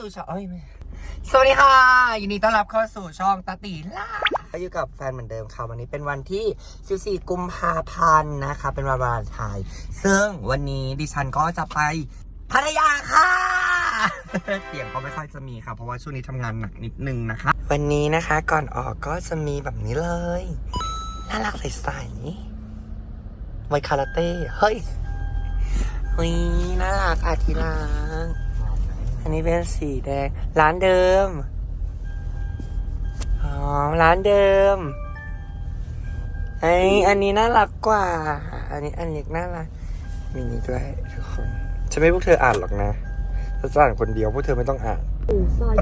ดีเข้าสู่ช่องเอ้ยไม่สวัสดีค่ะ ยินดีต้อนรับเข้าสู่ช่องตาตีล่าก็อยู่กับแฟนเหมือนเดิมค่ะ วันนี้เป็นวันที่ 14 กุมภาพันธ์นะคะ เป็นวันวาเลนไทน์ซึ่งวันนี้ดิฉันก็จะไปพัทยาค่ะ เสียงก็ไม่ค่อยจะมีค่ะ เพราะว่าช่วงนี้ทำงานหนักนิดนึงนะคะ วันนี้นะคะก่อนออกก็จะมีแบบนี้เลย น่ารักใสๆไวคาราเต้ เฮ้ยเฮ้ยน่ารักอาทิรัก อันนี้เป็นสีแดง ร้านเดิม อ๋อ ร้านเดิมไออันนี้น่ารักกว่า อันนี้อันเล็กน่ารัก มีนี้ด้วยทุกคน ฉันไม่พวกเธออ่านหรอกนะฉันอ่านคนเดียวพวกเธอไม่ต้องอ่าน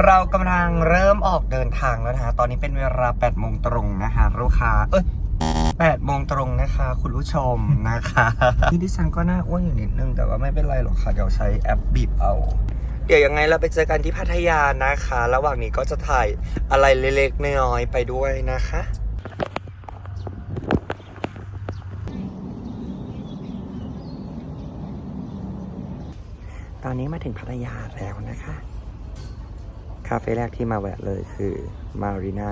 เรากำลังเริ่มออกเดินทางแล้วนะฮะตอนนี้เป็นเวลา8โมงตรงนะคะลูกค้า เอ้ย8โมงตรงนะคะ คุณผู้ชมนะคะนี่ดิฉันก็น่าอ้วนอยู่นิดนึง แต่ว่าไม่เป็นไรหรอกค่ะ เดี๋ยวใช้แอปบีบเอา เดี๋ยวยังไงเราไปเจอกันที่พัทยานะคะ ระหว่างนี้ก็จะถ่ายอะไรเล็กๆน้อยๆไปด้วยนะคะตอนนี้มาถึงพัทยาแล้วนะคะ คาเฟ่แรกที่มาแวะเลยคือมารีนา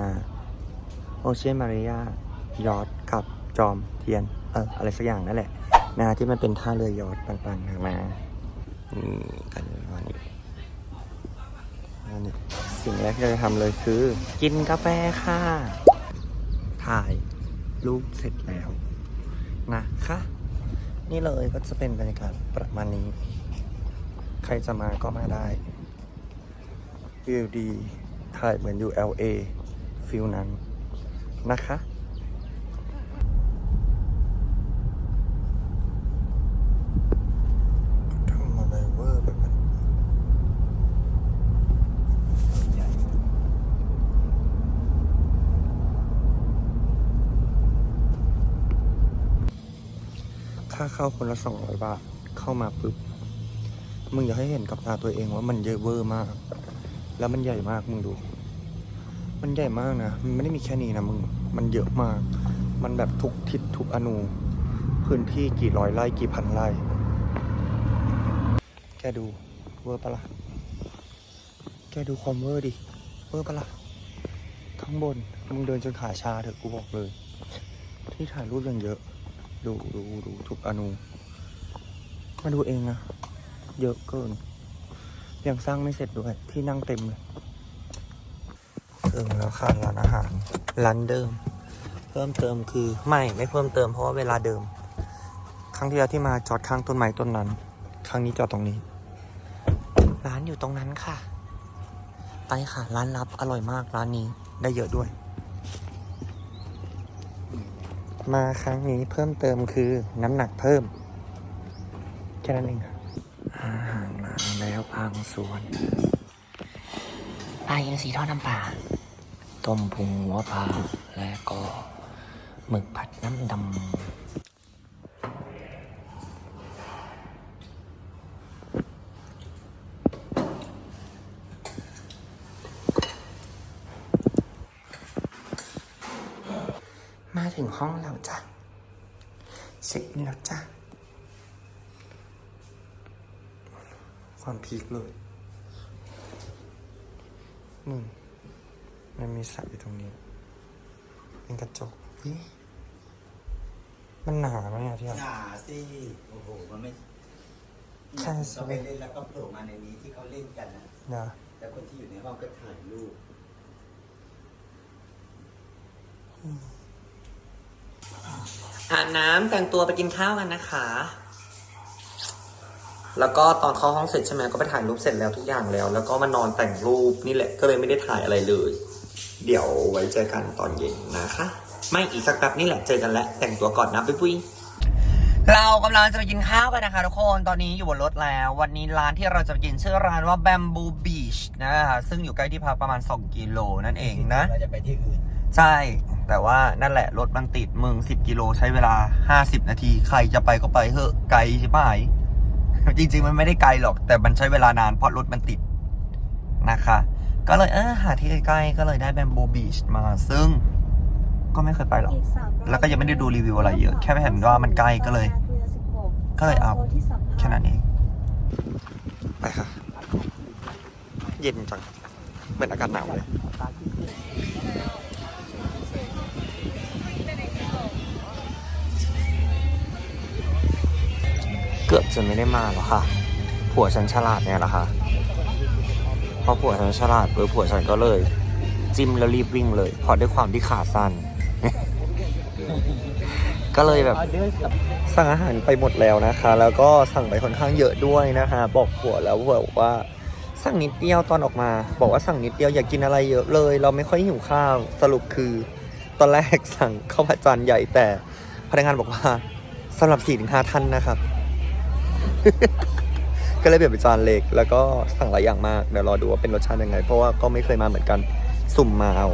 โอเชียนมาริยายอดกับจอมเทียน เอออะไรสักอย่างนั่นแหละนะที่มันเป็นท่าเรือยอดต่างๆนานาอืมกันวันนี้ วันนี้สิ่งแรกที่เราจะทำเลยคือ กินกาแฟค่ะ ถ่ายรูปเสร็จแล้วนะคะ นี่เลยก็จะเป็นบรรยากาศประมาณนี้ ใครจะมาก็มาได้วิวดีถ่ายเหมือนอยู่ LA ฟิลนั้นนะคะ ทำอะไรเวอร์แบบนั้นค่า เข้าคนละสองร้อยบาท เข้ามาปุ๊บ มึงอย่าให้เห็นกับตาตัวเองว่ามันเยอะเวอร์มาก แล้วมันใหญ่มากมึงดู มันใหญ่มากนะ มันไม่ได้มีแค่นี้นะมึง มันเยอะมาก มันแบบทุกทิศทุกอนู พื้นที่กี่ร้อยไร่กี่พันไร่ แกดูเวอร์ปะละ่ะ แกดูความเวอร์ดิ เวอร์ปะละ่ะ ข้างบน มึงเดินจนขาชาเถอะกูบอกเลย ที่ถ่ายรูปยังเยอะ ดูดูดูทุกอนูมาดูเองนะเยอะเกิน ยังสร้างไม่เสร็จด้วย ที่นั่งเต็มเลยถึงแล้วค่ะร้านอาหารร้านเดิม เพิ่มเติมคือไม่ไม่เพิ่มเติมเพราะว่าเวลาเดิม ครั้งที่แล้วที่มาจอดข้างต้นไม้ต้นนั้น ครั้งนี้จอดตรงนี้ ร้านอยู่ตรงนั้นค่ะ ไปค่ะ ร้านลับอร่อยมากร้านนี้ได้เยอะด้วย มาครั้งนี้เพิ่มเติมคือน้ำหนักเพิ่ม แค่นั้นเองค่ะอาหารมาแล้วพังสวนปลาอินทรีทอดน้ำปลาต้มพุงหัวปลาและก็หมึกผัดน้ำดำ ถึงห้องเราจ้ะ เช็คอินแล้วจ้ะ ความพีคเลยหนึ่งมันมีสระอยู่ตรงนี้ เป็นกระจกเฮ้ยมันหนาไหมอะที่หอะนาสิ โอ้โห มันไม่ใช่ใช่เราไปเล่นแล้วก็โผล่มาในนี้ที่เขาเล่นกันนะนะแล้วคนที่อยู่ในห้องก็ถ่ายรูป อาบน้ำแต่งตัวไปกินข้าวกันนะคะ แล้วก็ตอนเข้าห้องเสร็จใช่ไหมก็ไปถ่ายรูปเสร็จแล้วทุกอย่างแล้ว แล้วก็มานอนแต่งรูปนี่แหละก็เลยไม่ได้ถ่ายอะไรเลย เดี๋ยวไว้เจอกันตอนเย็นนะคะ ไม่อีกสักแป๊บนี่แหละเจอกันแล้ว แต่งตัวก่อนนะปุ้ยปุ้ยเรากำลังจะไปกินข้าวกันนะคะทุกคนตอนนี้อยู่บนรถแล้ว วันนี้ร้านที่เราจะไปกินชื่อร้านว่า Bamboo Beach นะคะซึ่งอยู่ใกล้ที่พักประมาณ 2 กิโลนั่นเองนะเราจะไปที่อื่นใช่ แต่ว่านั่นแหละรถมันติดมึง10กิโลใช้เวลา50นาที ใครจะไปก็ไปเถอะไกลใช่ไหมจริง ๆ มันไม่ได้ไกลหรอก แต่มันใช้เวลานานเพราะรถมันติดนะคะ ก็เลยเออหาที่ใกล้ๆก็เลยได้แบมโบบีชมาซึ่งก็ไม่เคยไปหรอก แล้วก็ยังไม่ได้ดูรีวิวอะไรเยอะ แค่เห็นว่ามันใกล้ก็เลย ก็เลยเอาแค่นั้นเองไปค่ะย็นจัง เหมือนอากาศหนาวเลย เกือบจะไม่ได้มาแล้วค่ะ ผัวฉันฉลาดเนี่ยแหละค่ะพอผัวฉันฉลาดเออผัวฉันก็เลย จิ้มแล้วรีบวิ่งเลยเพราะด้วยความที่ขาสั้น ก็เลยแบบสั่งอาหารไปหมดแล้วนะคะ แล้วก็สั่งไปค่อนข้างเยอะด้วยนะคะ บอกผัวแล้วผัวบอกว่าสั่งนิดเดียวตอนออกมา บอกว่าสั่งนิดเดียวอยากกินอะไรเยอะเลย เราไม่ค่อยหิวข้าวสรุปคือตอนแรกสั่งข้าวผัดจานใหญ่แต่พนักงานบอกว่าสำหรับ4ี่ถึงห้าท่านนะครับ ก็เลยเปลี่ยนเป็นจานเล็ก แล้วก็สั่งหลายอย่างมาก เดี๋ยวรอดูว่าเป็นรสชาติยังไง เพราะว่าก็ไม่เคยมาเหมือนกันสุ่มมาเอา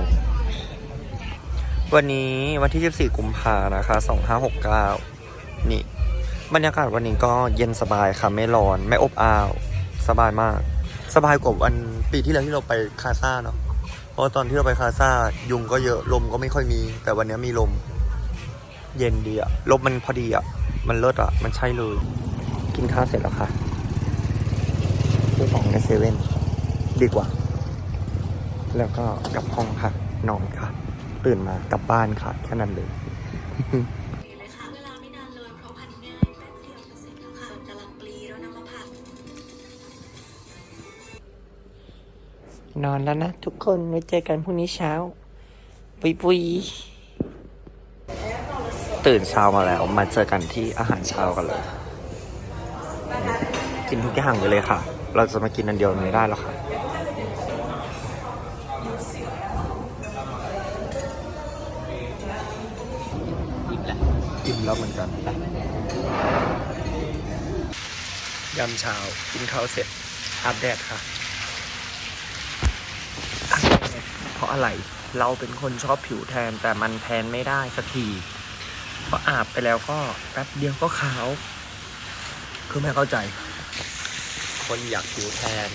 วันนี้วันที่ 14 กุมภานะคะ 2569 นี่ บรรยากาศวันนี้ก็เย็นสบายค่ะ ไม่ร้อน ไม่อบอ้าว สบายมาก สบายกว่าวันปีที่แล้วที่เราไปคาซ่าเนาะ เพราะตอนที่เราไปคาซ่ายุงก็เยอะ ลมก็ไม่ค่อยมี แต่วันนี้มีลม เย็นดีอะลมมันพอดีอะมันเลิศอะมันใช่เลย กินข้าวเสร็จแล้วค่ะซื้อของในเซเว่นดีกว่า แล้วก็กลับห้องค่ะ นอนค่ะ ตื่นมากลับบ้านค่ะ แค่นั้นเลยเลยค่ะเวลาไม่นานเลยเพราะพันง่ายแป๊บเดียวจะเสร็จแล้วค่ะส่วนกะหล่ำปลีแล้วนำมาผัดนอนแล้วนะ ทุกคนไว้เจอกันพรุ่งนี้เช้า ปุยปุยตื่นเช้ามาแล้ว มาเจอกันที่อาหารเช้ากันเลย กินทุกอย่างไปเลยค่ะ เราจะมากินอันเดียวไม่ได้หรอกค่ะ อิ่มแล้วกินแล้วเหมือนกันยำเช้ากินข้าวเสร็จอาบแดดค่ะ เพราะอะไรเราเป็นคนชอบผิวแทนแต่มันแทนไม่ได้สักทีเพราะอาบไปแล้วก็แป๊บเดียวก็ขาว คือไม่เข้าใจ คนอยากผิวแทน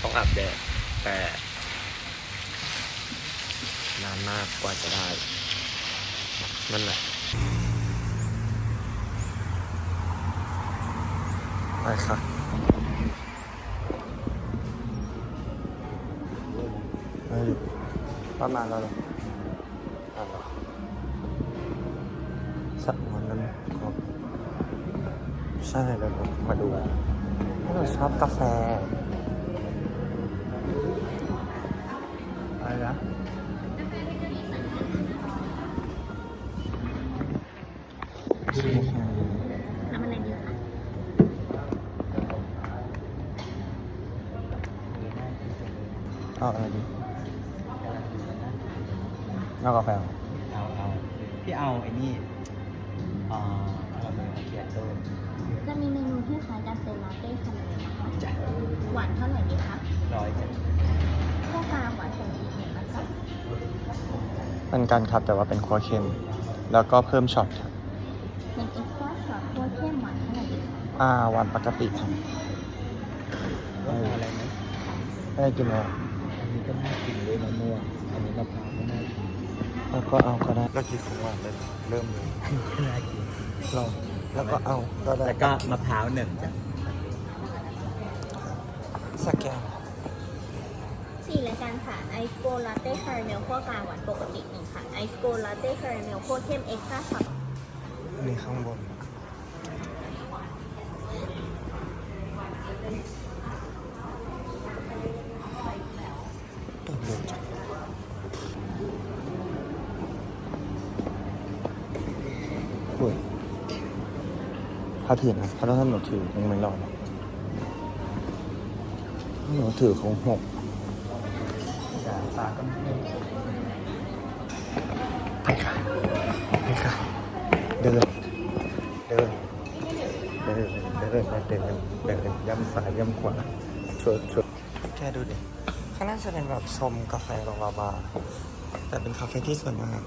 ต้องอาบแดดแต่นานมากกว่าจะได้ นั่นแหละ ไปค่ะประมาณแล้วหรอะเหรอสักวันนั้นครับใช่เดี๋ยวมาดู เราชอบกาแฟ อะไรนะใช่ใช่น้ำอะไรดีคะเอาอะไรดีเอากาแฟเหรอเอาเอาพี่เอาไอ้นี่อ่า เราเลยมาเคียโต้จะมีเมนูที่คล้ายกันเป็นลาเต้คาราเมลนะคะจ้ะหวานเท่าไหร่ดีคะร้อยจ้ะข้าวกลางหวานสองขีดเห็นนะคะเป็นการคัดแต่ว่าเป็นคั่วเค็ม แล้วก็เพิ่มช็อตครับเป็นเอ็กซ์ตร้าช็อตตัวเข้มหวานเท่าไหร่ดีคะอ่าวันปกติครับว่าเอาอะไรไหมไม่ได้กินแล้วอันนี้ก็น่ากินด้วยมะม่วงอันนี้มะพร้าวก็น่ากินแล้วก็เอาก็ได้ก็กินของหวานเลยเริ่มเลยก็น่ากินลอง แล้วก็เอาก็ได้แล้วก็มะพร้าวหนึ่งจ้ะสแกนสี่รายการค่ะไอซ์โกลาเต้คาราเมลขั้วกลางหวานปกติหนึ่งค่ะไอซ์โกลาเต้คาราเมลขั้วเข้มเอ็กซ์ตร้าช็อตนี่ข้างบนเติมเร็วจังาถือนะถ้าท่านหนูถือยังไม่รอดหนูถือของหกจ้ะปลาก็ไปค่ะไปค่ะเดินเดิน เดิน เดิน เดินเดินเดินย่ำซ้ายย่ำขวาชดชดแค่ดูดิ ข้างหน้าจะเป็นแบบชมกาแฟโรงลาบาแต่เป็นคาเฟ่ที่สวยมาก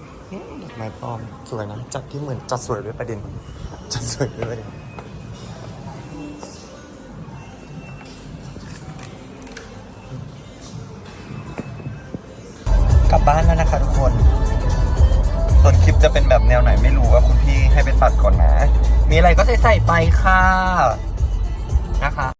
ดอกไม้ปลอมสวยนะ จัดที่เหมือนจัดสวยด้วยประเด็น จะสวยด้วยกลับบ้านแล้วนะคะทุกคน ส่วนคลิปจะเป็นแบบแนวไหนไม่รู้ว่าคุณพี่ให้ไปตัดก่อนนะ มีอะไรก็ใส่ใส่ไปค่ะ นะคะ